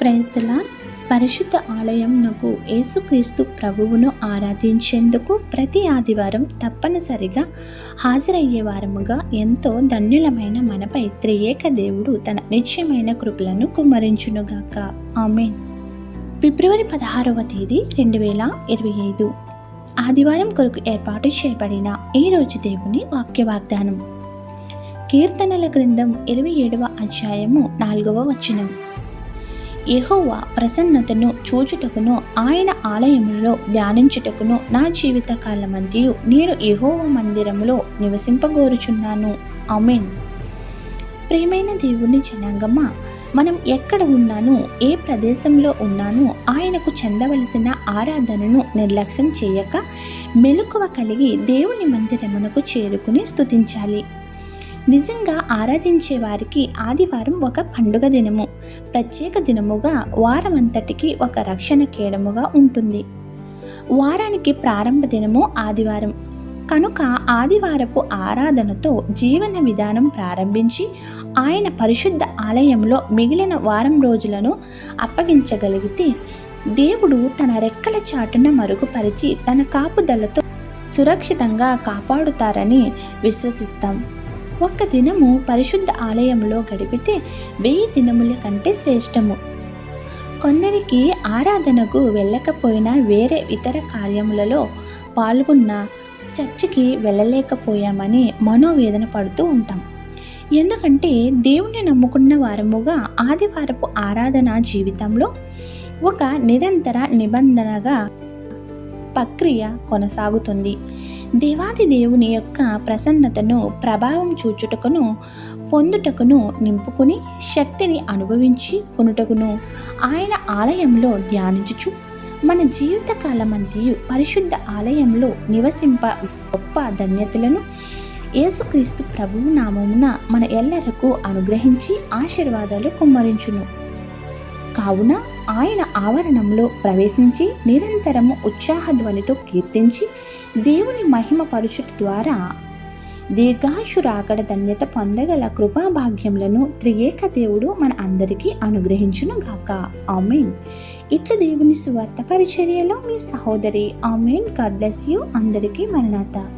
ప్రైజ్లా పరిశుద్ధ ఆలయంనకు యేసుక్రీస్తు ప్రభువును ఆరాధించేందుకు ప్రతి ఆదివారం తప్పనిసరిగా హాజరయ్యే వారముగా ఎంతో ధన్యులమైన మనపై త్రియేక దేవుడు తన నిత్యమైన కృపలను కుమ్మరించునుగాక. ఆమెన్. ఫిబ్రవరి పదహారవ తేదీ రెండు వేల ఇరవై ఐదు. ఆదివారం కొరకు ఏర్పాటు చేయబడిన ఈ రోజు దేవుని వాక్య వాగ్దానం కీర్తనల గ్రంథం ఇరవై ఏడవ అధ్యాయము నాలుగవ వచనం. యహోవా ప్రసన్నతను చూచుటకును ఆయన ఆలయములలో ధ్యానించుటకును నా జీవిత కాలమంతియు నేను యెహోవా మందిరములో నివసింపగోరుచున్నాను. ఆమెన్. ప్రియమైన దేవుని జనాంగమ్మ మనం ఎక్కడ ఉన్నాను ఏ ప్రదేశంలో ఉన్నాను ఆయనకు చెందవలసిన ఆరాధనను నిర్లక్ష్యం చేయక మెలకువ కలిగి దేవుని మందిరమునకు చేరుకుని స్థుతించాలి నిజంగా ఆరాధించే వారికి ఆదివారం ఒక పండుగ దినము. ప్రత్యేక దినముగా వారమంతటికి ఒక రక్షణ కేడముగా ఉంటుంది. వారానికి ప్రారంభ దినము ఆదివారం. కనుక ఆదివారపు ఆరాధనతో జీవన విధానం ప్రారంభించి ఆయన పరిశుద్ధ ఆలయంలో మిగిలిన వారం రోజులను అప్పగించగలిగితే దేవుడు తన రెక్కల చాటున మరుగుపరిచి తన కాపుదలతో సురక్షితంగా కాపాడుతారని విశ్వసిస్తాం. ఒక్క దినము పరిశుద్ధ ఆలయంలో గడిపితే వెయ్యి దినముల కంటే శ్రేష్టము. కొందరికి ఆరాధనకు వెళ్ళకపోయినా వేరే ఇతర కార్యములలో పాల్గొన్న చర్చికి వెళ్ళలేకపోయామని మనోవేదన పడుతూ ఉంటాం. ఎందుకంటే దేవుణ్ణి నమ్ముకున్న వారముగా ఆదివారపు ఆరాధన జీవితంలో ఒక నిరంతర నిబంధనగా ప్రక్రియ కొనసాగుతుంది. దేవాది దేవుని యొక్క ప్రసన్నతను ప్రభావం చూచుటకును పొందుటకును నింపుకుని శక్తిని అనుభవించి కొనుటకును ఆయన ఆలయంలో ధ్యానించుచు మన జీవితకాలమంతియు పరిశుద్ధ ఆలయంలో నివసింప గొప్ప ధన్యతలను యేసుక్రీస్తు ప్రభువు నామమున మన ఎల్లరకు అనుగ్రహించి ఆశీర్వాదాలు కుమ్మరించును. కావున ఆయన ఆవరణంలో ప్రవేశించి నిరంతరము ఉత్సాహధ్వనితో కీర్తించి దేవుని మహిమ పరుచుట ద్వారా దీర్ఘాయుషు ధన్యత పొందగల కృపాభాగ్యములను త్రియేక దేవుడు మన అందరికీ అనుగ్రహించును గాక ఆమెన్. ఇట్ల దేవుని సువార్త పరిచర్యలో మీ సహోదరి ఆమెన్. God bless you. అందరికీ మరణాత.